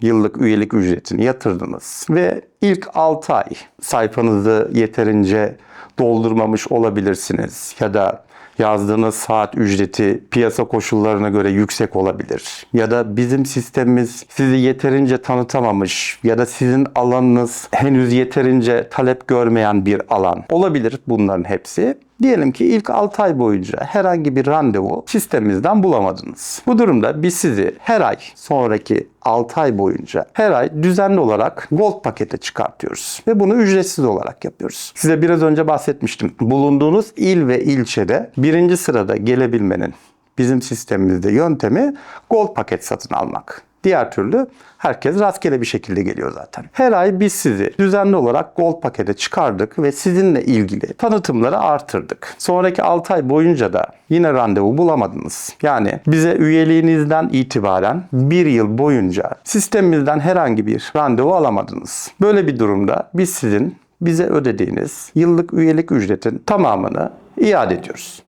yıllık üyelik ücretini yatırdınız ve ilk 6 ay sayfanızı yeterince doldurmamış olabilirsiniz ya da yazdığınız saat ücreti piyasa koşullarına göre yüksek olabilir. Ya da bizim sistemimiz sizi yeterince tanıtamamış ya da sizin alanınız henüz yeterince talep görmeyen bir alan. Olabilir bunların hepsi. Diyelim ki ilk 6 ay boyunca herhangi bir randevu sistemimizden bulamadınız. Bu durumda biz sizi her ay sonraki 6 ay boyunca her ay düzenli olarak Gold pakete çıkartıyoruz. Ve bunu ücretsiz olarak yapıyoruz. Size biraz önce bahsetmiştim. Bulunduğunuz il ve ilçede birinci sırada gelebilmenin bizim sistemimizde yöntemi Gold paket satın almak. Diğer türlü herkes rastgele bir şekilde geliyor zaten. Her ay biz sizi düzenli olarak Gold pakete çıkardık ve sizinle ilgili tanıtımları artırdık. Sonraki 6 ay boyunca da yine randevu bulamadınız. Yani bize üyeliğinizden itibaren bir yıl boyunca sistemimizden herhangi bir randevu alamadınız. Böyle bir durumda biz sizin bize ödediğiniz yıllık üyelik ücretin tamamını iade ediyoruz.